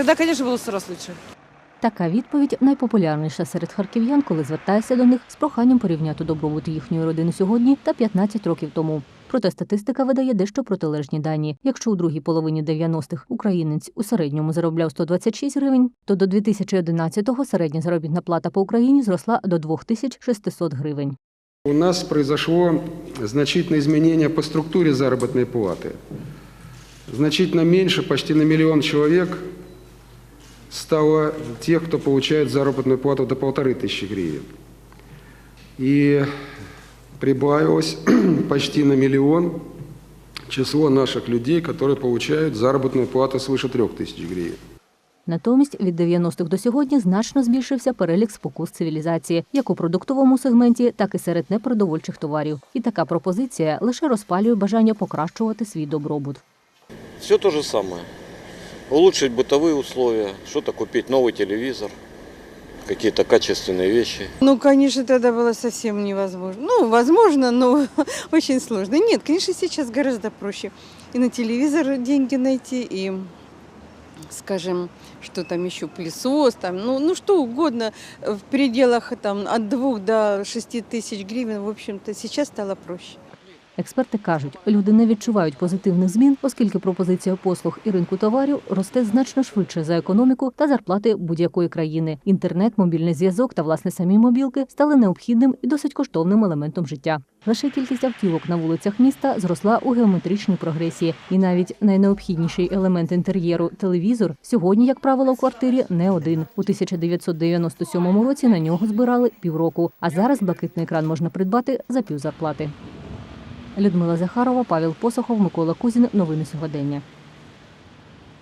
Тогда, конечно, был сто раз лучше. Така відповідь найпопулярніша серед харків'ян, коли звертаєшся до них з проханням порівняти добробут їхньої родини сьогодні та 15 років тому. Проте статистика видає дещо протилежні дані. Якщо у другій половині 90-х українець у середньому заробляв 126 гривень, то до 2011-го середня заробітна плата по Україні зросла до 2600 гривень. У нас произошло значительное изменение по структуре заработной платы. Значительно меньше, почти на миллион человек стало тех, кто получает заработную плату до полторы тысячи гривен. И прибавилось почти на миллион число наших людей, которые получают заработную плату свыше трех тысяч гривен. Натомість від 90-х до сьогодні значно збільшився перелік спокус цивілізації, як у продуктовому сегменті, так і серед непродовольчих товарів. І така пропозиція лише розпалює бажання покращувати свій добробут. Все то же самое. Улучшить бытовые условия, что-то купить, новый телевизор, какие-то качественные вещи. Ну, конечно, тогда было совсем невозможно. Ну, возможно, но очень сложно. Нет, конечно, сейчас гораздо проще. И на телевизор деньги найти, и, скажем, что там еще, пылесос, там, ну, ну что угодно в пределах там, от двух до шести тысяч гривен, в общем-то, сейчас стало проще. Експерти кажуть, люди не відчувають позитивних змін, оскільки пропозиція послуг і ринку товарів росте значно швидше за економіку та зарплати будь-якої країни. Інтернет, мобільний зв'язок та власне самі мобілки стали необхідним і досить коштовним елементом життя. Лише кількість автівок на вулицях міста зросла у геометричній прогресії, і навіть найнеобхідніший елемент інтер'єру телевізор сьогодні, як правило, у квартирі не один. У 1997 році на нього збирали півроку, а зараз блакитний екран можна придбати за півзарплати. Людмила Захарова, Павел Посохов, Микола Кузін. Новини сьогодення.